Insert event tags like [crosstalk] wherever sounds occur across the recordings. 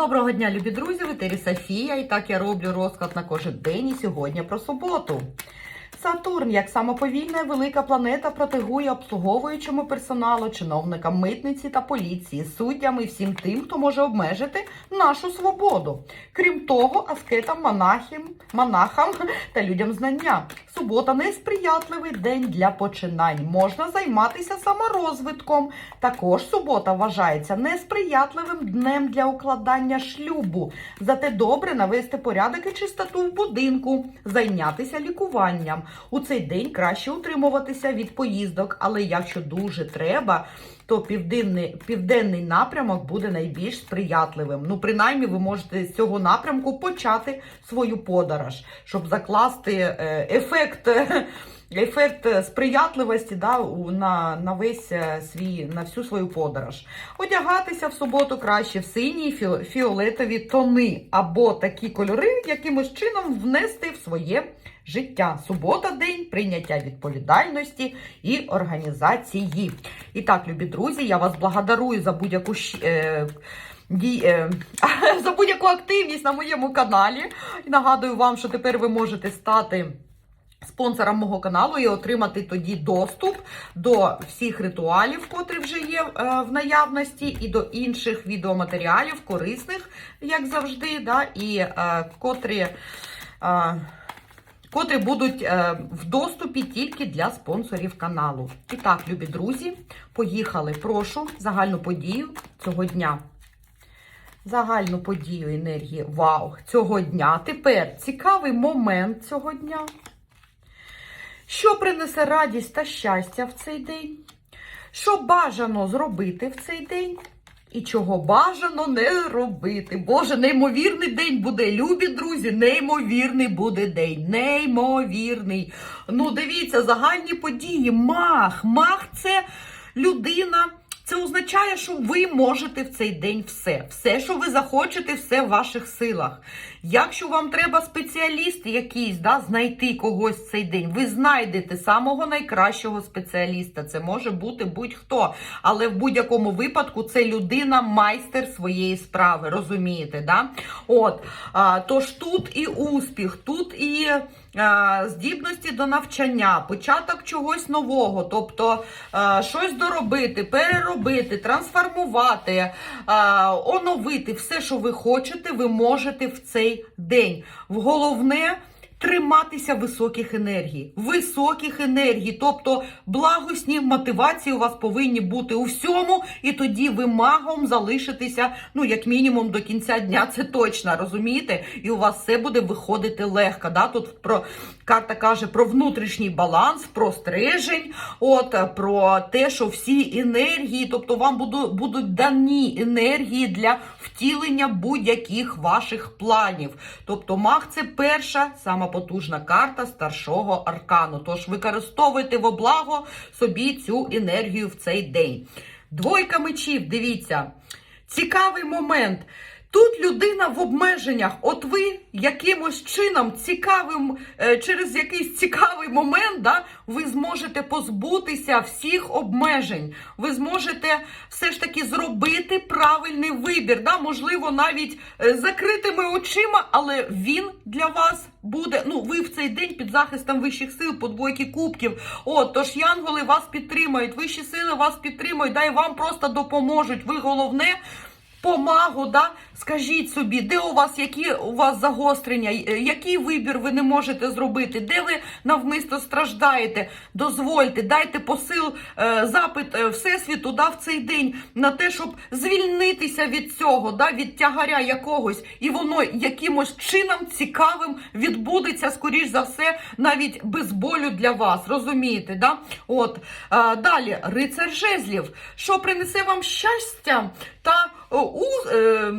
Доброго дня, любі друзі! В етері Софія. І так я роблю розклад на кожен день. І сьогодні про суботу. Сатурн, як самоповільна велика планета, протегує обслуговуючому персоналу, чиновникам митниці та поліції, суддям і всім тим, хто може обмежити нашу свободу. Крім того, аскетам, монахам, монахам та людям знання. Субота несприятливий день для починань. Можна займатися саморозвитком. Також субота вважається несприятливим днем для укладання шлюбу. Зате добре навести порядок і чистоту в будинку, зайнятися лікуванням. У цей день краще утримуватися від поїздок, але якщо дуже треба, то південний, південний напрямок буде найбільш сприятливим. Ну, принаймні, ви можете з цього напрямку почати свою подорож, щоб закласти е, ефект. Ефект сприятливості да, на, на весь е, свій на всю свою подорож. Одягатися в суботу краще в сині фіолетові тони або такі кольори, якимось чином внести в своє життя. Субота день прийняття відповідальності і організації. І так, любі друзі, я вас благодарую за будь-яку е, е, [laughs] за будь-яку активність на моєму каналі. І нагадую вам, що тепер ви можете стати. Спонсором мого каналу і отримати тоді доступ до всіх ритуалів, котрі вже є е, в наявності, і до інших відеоматеріалів, корисних, як завжди, да, і е, котрі, е, котрі будуть в доступі тільки для спонсорів каналу. І так, любі друзі, поїхали. Прошу загальну подію цього дня. Загальну подію енергії вау цього дня. Тепер цікавий момент цього дня. Що принесе радість та щастя в цей день? Що бажано зробити в цей день? І чого бажано не робити. Боже, неймовірний день буде, любі друзі, неймовірний буде день. Неймовірний. Ну, дивіться, загальні події. Мах. Мах це людина. Це означає, що ви можете в цей день все. Все, що ви захочете, все в ваших силах. Якщо вам треба спеціаліст якийсь, да, знайти когось в цей день, ви знайдете самого найкращого спеціаліста. Це може бути будь-хто. Але в будь-якому випадку це людина, майстер своєї справи. Розумієте? Да? От, а, тож тут і успіх, тут і здібності до навчання, початок чогось нового, тобто щось доробити, переробити, трансформувати, оновити все, що ви хочете, ви можете в цей день. В головне. Триматися високих енергій, високих енергій, тобто благосні мотивації у вас повинні бути у всьому, і тоді ви магом залишитеся, ну як мінімум до кінця дня, це точно розумієте? І у вас все буде виходити легко. Да? Тут про карта каже про внутрішній баланс, про стрижень, от про те, що всі енергії, тобто вам буду, будуть дані енергії для втілення будь-яких ваших планів. Тобто маг це перша сама потужна карта старшого аркану. Тож використовуйте во благо собі цю енергію в цей день. Двойка мечів, дивіться. Цікавий момент. Тут людина в обмеженнях. От ви якимось чином цікавим, е, через якийсь цікавий момент, да, ви зможете позбутися всіх обмежень. Ви зможете все ж таки зробити правильний вибір. Да? Можливо, навіть е, закритими очима, але він для вас буде. Ну, ви в цей день під захистом вищих сил, по двойки кубків. От, тож янголи вас підтримають, вищі сили вас підтримують, да, і вам просто допоможуть. Ви головне. Помагу, да? скажіть собі, де у вас які у вас загострення, е, який вибір ви не можете зробити, де ви навмисно страждаєте. Дозвольте, дайте посил, е, запит е, Всесвіту да, в цей день на те, щоб звільнитися від цього, да, від тягаря якогось, і воно якимось чином цікавим відбудеться, скоріш за все, навіть без болю для вас. Розумієте? Да? От далі, рицар жезлів, що принесе вам щастя та у, е,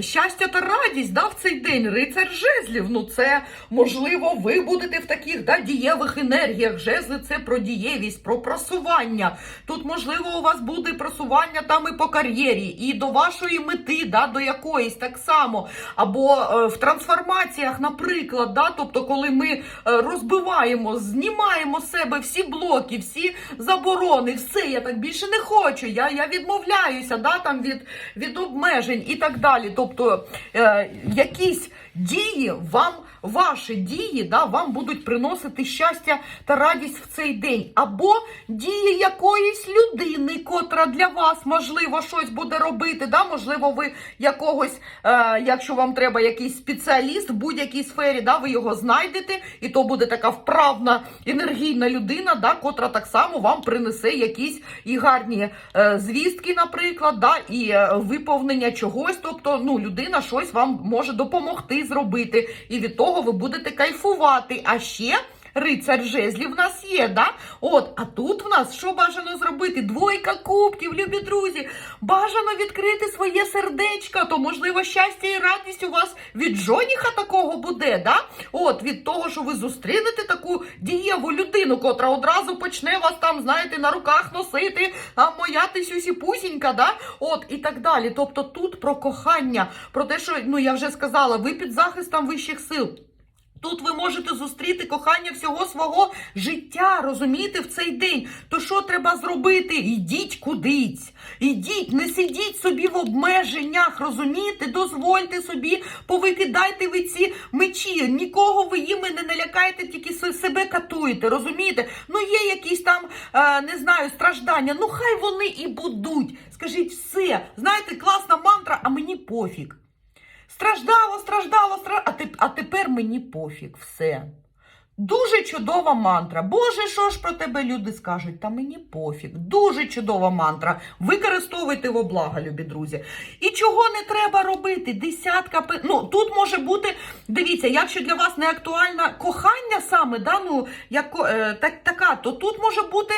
щастя та радість да, в цей день. Рицар жезлів. Ну, це можливо, ви будете в таких да, дієвих енергіях. Жезли це про дієвість, про просування. Тут, можливо, у вас буде просування там і по кар'єрі, і до вашої мети, да, до якоїсь так само. Або е, в трансформаціях, наприклад, да, тобто, коли ми е, розбиваємо, знімаємо з себе всі блоки, всі заборони, все, я так більше не хочу. Я, я відмовляюся да, там від, від обмежень і так далі. Тобто е, якісь дії вам, ваші дії, да, вам будуть приносити щастя та радість в цей день. Або дії якоїсь людини, котра для вас, можливо, щось буде робити. Да? Можливо, ви якогось, е, якщо вам треба якийсь спеціаліст в будь-якій сфері, да, ви його знайдете, і то буде така вправна енергійна людина, да, котра так само вам принесе якісь і гарні е, звістки, наприклад, да, і е, виповнення чогось. Тобто, ну, людина щось вам може допомогти зробити, і від того ви будете кайфувати. А ще. Рицар жезлів в нас є, да? От, а тут в нас що бажано зробити? Двойка кубків, любі друзі. Бажано відкрити своє сердечко, то можливо щастя і радість у вас від жоніха такого буде, да? От, від того, що ви зустрінете таку дієву людину, котра одразу почне вас там, знаєте, на руках носити, а моя ти сюсі пусінька, да? От, і так далі. Тобто тут про кохання, про те, що, ну я вже сказала, ви під захистом вищих сил. Тут ви можете зустріти кохання всього свого життя, розумієте, в цей день. То що треба зробити? Ідіть кудись. Ідіть, не сидіть собі в обмеженнях, розумієте? Дозвольте собі, повикидайте ви ці мечі. Нікого ви їми не налякаєте, тільки себе катуєте, розумієте? Ну є якісь там, е, не знаю, страждання. Ну хай вони і будуть. Скажіть все. Знаєте, класна мантра, а мені пофіг. Страждала, страждала, а, теп- а тепер мені пофіг, все. Дуже чудова мантра. Боже, що ж про тебе люди скажуть? Та мені пофіг. Дуже чудова мантра. Використовуйте во благо, любі друзі. І чого не треба робити? Десятка Ну, тут може бути, дивіться, якщо для вас не актуальна кохання саме, да, ну, як, е, так, така, то тут може бути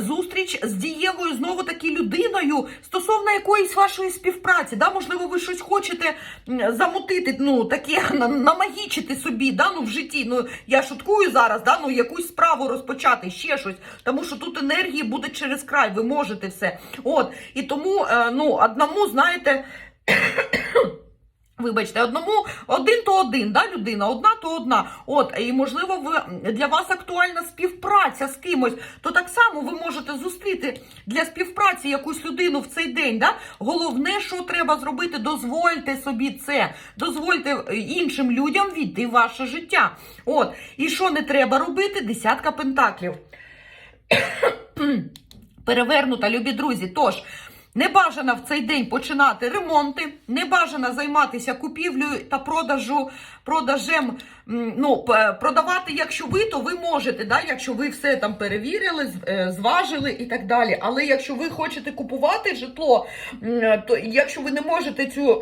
зустріч з дієвою знову таки людиною стосовно якоїсь вашої співпраці. Да? Можливо, ви щось хочете замутити, ну, таке, намагічити собі да, ну, в житті. Ну, я шуткую зараз, да, ну, якусь справу розпочати, ще щось. Тому що тут енергії буде через край, ви можете все. От, і тому, е, ну, одному, знаєте. Вибачте, одному один то один, да, людина, одна то одна. От, і можливо, ви для вас актуальна співпраця з кимось, то так само ви можете зустріти для співпраці якусь людину в цей день. Да? Головне, що треба зробити, дозвольте собі це, дозвольте іншим людям війти в ваше життя. От, і що не треба робити? Десятка пентаклів. [coughs] Перевернута, любі друзі. Тож. Не бажано в цей день починати ремонти, не бажано займатися купівлею та продажу, продажем. Ну, продавати, якщо ви, то ви можете, да, якщо ви все там перевірили, е, зважили і так далі. Але якщо ви хочете купувати житло, то якщо ви не можете цю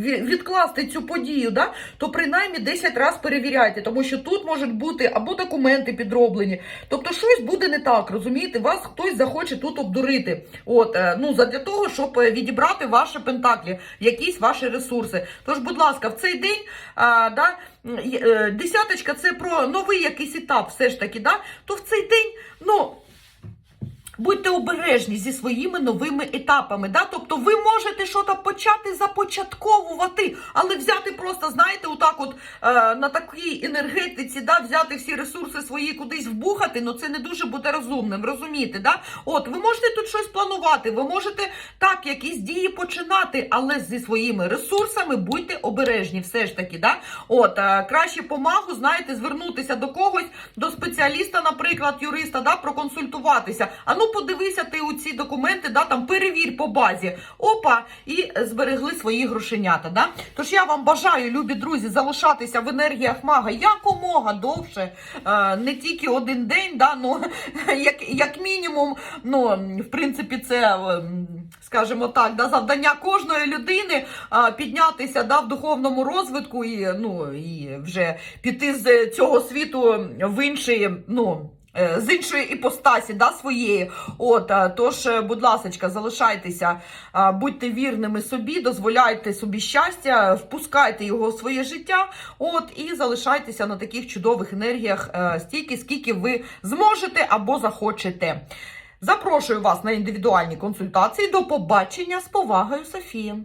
відкласти цю подію, да, то принаймні 10 разів перевіряйте, тому що тут можуть бути або документи підроблені, тобто щось буде не так, розумієте? Вас хтось захоче тут обдурити. От, е, ну, задля того, щоб е, відібрати ваші пентаклі, якісь ваші ресурси. Тож, будь ласка, в цей день а, да, е, десяточка це про новий якийсь етап, все ж таки, да, то в цей день, ну. Будьте обережні зі своїми новими етапами. Да? Тобто ви можете щось почати започатковувати, але взяти просто, знаєте, отак от е, на такій енергетиці, да, взяти всі ресурси свої кудись вбухати, ну це не дуже буде розумним, розумієте? Да? От, ви можете тут щось планувати, ви можете так якісь дії починати, але зі своїми ресурсами будьте обережні, все ж таки. Да? От, е, краще помагу, знаєте, звернутися до когось, до спеціаліста, наприклад, юриста, да, проконсультуватися. А ну подивися ти у ці документи, да, там перевір по базі. Опа, і зберегли свої грошенята. Да? Тож я вам бажаю, любі друзі, залишатися в енергіях мага якомога довше, е, не тільки один день, да, ну, [laughs] як, як мінімум, ну, в принципі, це. е, Скажімо так, да, завдання кожної людини а, піднятися да, в духовному розвитку і, ну, і вже піти з цього світу в інший, ну, е, з іншої іпостасі да, своєї. От, тож, е, будь ласка, залишайтеся, будьте вірними собі, дозволяйте собі щастя, впускайте його в своє життя. От, і залишайтеся на таких чудових енергіях е, стільки, скільки ви зможете або захочете. Запрошую вас на індивідуальні консультації. До побачення з повагою, Софія.